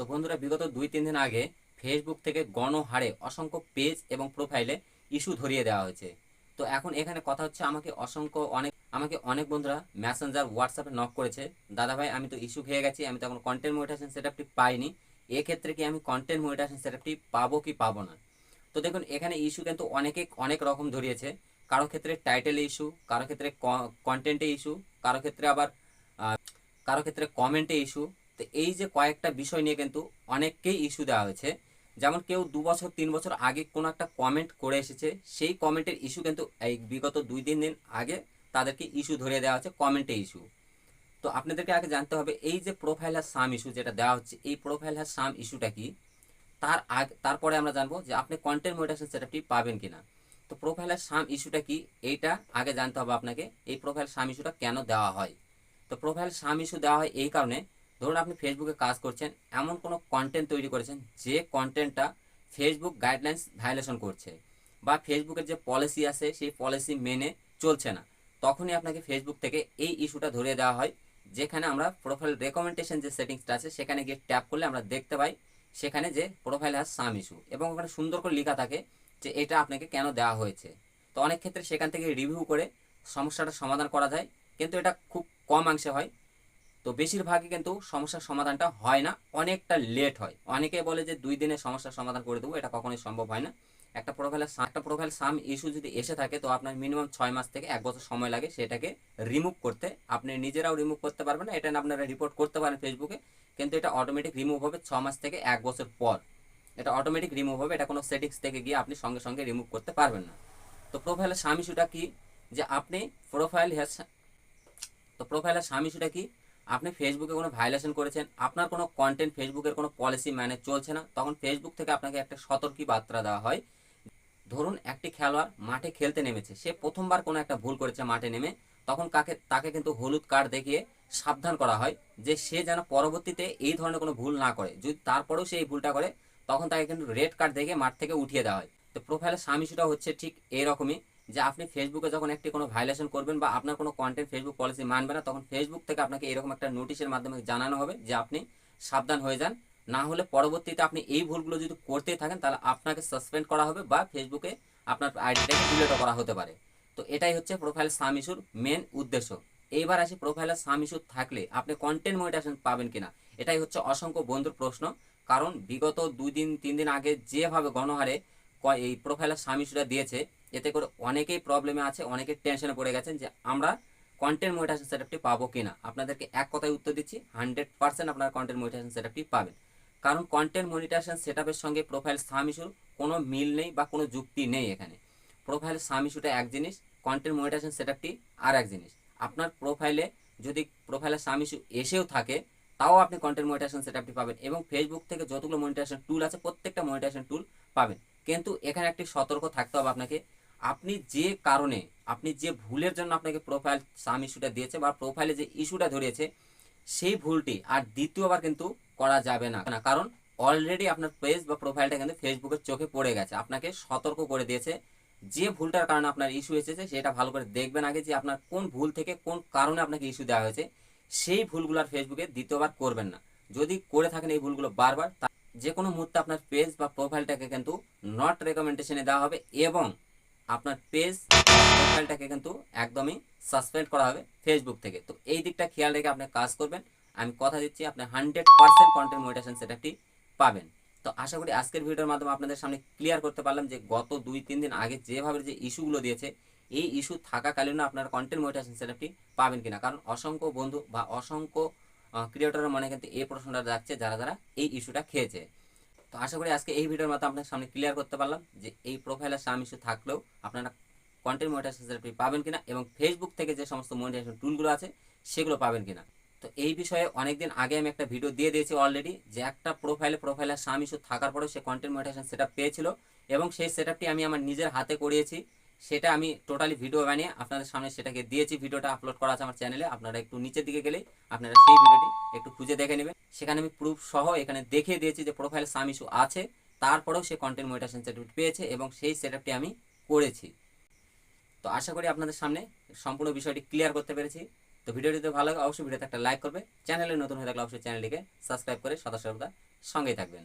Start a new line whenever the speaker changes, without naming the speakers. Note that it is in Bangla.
তো বন্ধুরা, বিগত দুই, তিন দিন আগে ফেসবুক থেকে গণহারে অসংখ্য পেজ এবং প্রোফাইলে ইস্যু ধরিয়ে দেওয়া হয়েছে। তো এখন এখানে কথা হচ্ছে আমাকে অসংখ্য অনেক, আমাকে অনেক বন্ধুরা ম্যাসেঞ্জার হোয়াটসঅ্যাপে নক করেছে। দাদা ভাই, আমি তো ইস্যু খেয়ে গেছি, আমি তো এখন কন্টেন্ট মনিটাইজেশন সেটআপটি পাইনি। এক্ষেত্রে কি আমি কন্টেন্ট মনিটাইজেশন সেটআপটি পাবো কি পাবো না? তো দেখুন, এখানে ইস্যু কিন্তু অনেকে অনেক রকম ধরিয়েছে। কারও ক্ষেত্রে টাইটেলে ইস্যু কারও ক্ষেত্রে কন্টেন্টে ইস্যু কারও ক্ষেত্রে আবার কারও ক্ষেত্রে কমেন্টে ইস্যু তো এই যে কয়েকটা বিষয় নিয়ে কিন্তু অনেককেই ইস্যু দেওয়া হয়েছে। যেমন কেউ দু বছর, তিন বছর আগে কোনো একটা কমেন্ট করে এসেছে, সেই কমেন্টের ইস্যু কিন্তু এই বিগত দুই, তিন দিন আগে তাদেরকে ইস্যু ধরিয়ে দেওয়া হচ্ছে কমেন্টে ইস্যু তো আপনাদেরকে আগে জানতে হবে, এই যে প্রোফাইল হ্যাজ সাম ইস্যু যেটা দেওয়া হচ্ছে, এই প্রোফাইল হ্যাজ সাম ইস্যুটা কি? তার আগে, তারপরে আমরা জানব যে আপনি কন্টেন্ট মনিটাইজেশন সেটআপটি পাবেন কিনা। তো প্রোফাইল প্রোফাইলের সাম ইস্যুটা কি? এইটা আগে জানতে হবে আপনাকে, এই প্রোফাইল সাম ইস্যুটা কেন দেওয়া হয়? তো প্রোফাইল সাম ইস্যু দেওয়া হয় এই কারণে ধরুন আপনি ফেসবুকে কাজ করছেন, এমন কোনো কন্টেন্ট তৈরি করেছেন যে কন্টেন্টটা ফেসবুক গাইডলাইন্স ভায়োলেশন করছে বা ফেসবুকের যে পলিসি আছে সেই পলিসি মেনে চলছে না। তখনই আপনাকে ফেসবুক থেকে এই ইস্যুটা ধরিয়ে দেওয়া হয়, যেখানে আমরা প্রোফাইল রেকমেন্ডেশন যে সেটিংসটা আছে সেখানে গিয়ে ট্যাপ করলে আমরা দেখতে পাই সেখানে যে প্রোফাইল হ্যাজ সাম ইস্যু এবং ওখানে সুন্দর করে লেখা থাকে যে এটা আপনাকে কেন দেওয়া হয়েছে। তো অনেক ক্ষেত্রে সেখান থেকে রিভিউ করে সমস্যাটা সমাধান করা যায়, কিন্তু এটা খুব কম অংশে হয়। তো বেশিরভাগই কিন্তু সমস্যার সমাধানটা হয় না, অনেকটা লেট হয়। অনেকে বলে যে দুই দিনে সমস্যার সমাধান করে দেবো, এটা কখনোই সম্ভব হয় না। একটা প্রোফাইলের একটা প্রোফাইল সাম ইস্যু যদি এসে থাকে, তো আপনার মিনিমাম ছয় মাস থেকে এক বছর সময় লাগে সেটাকে রিমুভ করতে। আপনি নিজেরাও রিমুভ করতে পারবেন না, এটা আপনারা রিপোর্ট করতে পারেন ফেসবুকে কিন্তু এটা অটোমেটিক রিমুভ হবে ছ মাস থেকে এক বছর পর। এটা অটোমেটিক রিমুভ হবে, এটা কোনো সেটিংস থেকে গিয়ে আপনি সঙ্গে সঙ্গে রিমুভ করতে পারবেন না। তো প্রোফাইলের সাম ইস্যুটা কি? যে আপনি প্রোফাইল হ্যাজ তো প্রোফাইলের সাম ইস্যুটা কি? আপনি ফেসবুকে কোনো ভাইলেশন করেছেন, আপনার কোনো কন্টেন্ট ফেসবুকের কোনো পলিসি মানে চলছে না, তখন ফেসবুক থেকে আপনাকে একটা সতর্কী বার্তা দেওয়া হয়। ধরুন একটি খেলোয়াড় মাঠে খেলতে নেমেছে, সে প্রথমবার কোনো একটা ভুল করেছে মাঠে নেমে, তখন কাকে, তাকে কিন্তু হলুদ কার্ড দেখিয়ে সাবধান করা হয় যে সে যেন পরবর্তীতে এই ধরনের কোনো ভুল না করে। যদি তারপরেও সে এই ভুলটা করে, তখন তাকে কিন্তু রেড কার্ড দেখে মাঠ থেকে উঠিয়ে দেওয়া হয়। তো প্রোফাইলের সাম ইস্যুটা হচ্ছে ঠিক এরকমই। যে আপনি ফেসবুকে যখন একটি কোনো ভাইলেশন করবেন বা আপনার কোনো কন্টেন্ট ফেসবুক পলিসি মানবে না, তখন ফেসবুক থেকে আপনাকে এরকম একটা নোটিশের মাধ্যমে জানানো হবে যে আপনি সাবধান হয়ে যান। না হলে পরবর্তীতে আপনি এই ভুলগুলো যদি করতেই থাকেন, তাহলে আপনাকে সাসপেন্ড করা হবে বা ফেসবুকে আপনার আইডিটাকে ডিলেটও করা হতে পারে। তো এটাই হচ্ছে প্রোফাইল সাম ইস্যুর মেন উদ্দেশ্য। এইবার আসি প্রোফাইলের সাম ইস্যু থাকলে আপনি কন্টেন্ট মনিটাইজেশন পাবেন কিনা, এটাই হচ্ছে অসংখ্য বন্ধুর প্রশ্ন। কারণ বিগত দুই দিন, তিন দিন আগে যেভাবে গণহারে এই প্রোফাইলের সাম ইস্যুটা দিয়েছে এতে করে অনেকেই প্রবলেমে আছে, অনেকেই টেনশনে পড়ে গেছেন যে আমরা কন্টেন্ট মনিটাইজেশন সেটআপটি পাবো কিনা। আপনাদেরকে এক কথায় উত্তর দিচ্ছি হান্ড্রেড পার্সেন্ট আপনারা কন্টেন্ট মনিটাইজেশন সেটআপটি পাবেন। কারণ কন্টেন্ট মনিটাইজেশন সেটআপের সঙ্গে প্রোফাইল সাম ইস্যুর কোনো মিল নেই বা কোনো যুক্তি নেই এখানে। প্রোফাইল সাম ইস্যুটা এক জিনিস কন্টেন্ট মনিটাইজেশন সেটআপটি আর এক জিনিস। আপনার প্রোফাইলে যদি প্রোফাইলের সাম ইস্যু এসেও থাকে, তাও আপনি কন্টেন্ট মনিটাইজেশন সেটআপটি পাবেন এবং ফেসবুক থেকে যতগুলো মনিটাইজেশন টুল আছে, প্রত্যেকটা মনিটাইজেশন টুল পাবেন। কিন্তু এখানে একটি সতর্ক থাকতে হবে আপনাকে আপনি যে কারণে আপনি যে ভুলের জন্য আপনাকে প্রোফাইল সাম ইস্যুটা দিয়েছে বা প্রোফাইলে যে ইস্যুটা ধরিয়েছে সেই ভুলটি আর দ্বিতীয়বার কিন্তু করা যাবে না। না, কারণ অলরেডি আপনার পেজ বা প্রোফাইলটা কিন্তু ফেসবুকের চোখে পড়ে গেছে। আপনাকে সতর্ক করে দিয়েছে। যে ভুলটার কারণে আপনার ইস্যু এসেছে সেটা ভালো করে দেখবেন আগে যে আপনার কোন ভুল থেকে কোন কারণে আপনাকে ইস্যু দেওয়া হয়েছে। সেই ভুলগুলো আর ফেসবুকে দ্বিতীয়বার করবেন না। যদি করে থাকেন এই ভুলগুলো বারবার যে কোনো মুহূর্তে আপনার পেজ বা প্রোফাইলটাকে কিন্তু নট রেকমেন্ডেশনে দেওয়া হবে এবং আপনার পেজ প্রোফাইলটাকে কিন্তু একদমই সাসপেন্ড করা হবে ফেসবুক থেকে। তো এই দিকটা খেয়াল রেখে আপনি কাজ করবেন। আমি কথা দিচ্ছি, আপনি হান্ড্রেড পার্সেন্ট কন্টেন্ট মনিটেশন সেটাটি পাবেন। তো আশা করি আজকের ভিডিওর মাধ্যমে আপনাদের সামনে ক্লিয়ার করতে পারলাম যে গত দুই, তিন দিন আগে যেভাবে যে ইস্যুগুলো দিয়েছে, এই ইস্যু থাকাকালীনও আপনারা কন্টেন্ট মনিটেশন সেটআপটি পাবেন কিনা? কারণ অসংখ্য বন্ধু বা অসংখ্য ক্রিয়েটরের মনে কিন্তু এই প্রশ্নটা যাচ্ছে যারা যারা এই ইস্যুটা খেয়েছে। তো আশা করি আজকে এই ভিডিওর মাধ্যমে আপনার সামনে ক্লিয়ার করতে পারলাম যে এই প্রোফাইলের সাম ইস্যু থাকলেও আপনারা কন্টেন্ট মনিটাইজেশন পাবেন কিনা এবং ফেসবুক থেকে যে সমস্ত মনিটাইজেশন টুলগুলো আছে, সেগুলো পাবেন কিনা। তো এই বিষয়ে অনেকদিন আগে আমি একটা ভিডিও দিয়ে দিয়েছি অলরেডি যে একটা প্রোফাইলে প্রোফাইলের সাম ইস্যু থাকার পরেও সে কন্টেন্ট মনিটাইজেশন সেটআপ পেয়েছিল এবং সেই সেটআপটি আমি আমার নিজের হাতে করিয়েছি। সেটা আমি টোটালি ভিডিও বানিয়ে আপনাদের সামনে সেটাকে দিয়েছি। ভিডিওটা আপলোড করা আছে আমার চ্যানেলে আপনারা একটু নিচের দিকে গেলেই আপনারা সেই ভিডিওটি একটু খুঁজে দেখে নেবেন। সেখানে আমি প্রুফ সহ এখানে দেখিয়ে দিয়েছি যে প্রোফাইল সাম ইস্যু আছে। তারপরেও সে কন্টেন্ট মনিটাইজেশন সেটআপ পেয়েছে এবং সেই সেটআপটি আমি করেছি। তো আশা করি আপনাদের সামনে সম্পূর্ণ বিষয়টি ক্লিয়ার করতে পেরেছি। তো ভিডিওটি যদি ভালো লাগে, অবশ্যই ভিডিওতে একটা লাইক করবে। চ্যানেলে নতুন হয়ে থাকলে অবশ্যই চ্যানেলটিকে সাবস্ক্রাইব করে সদা সর্বদা সঙ্গেই থাকবেন।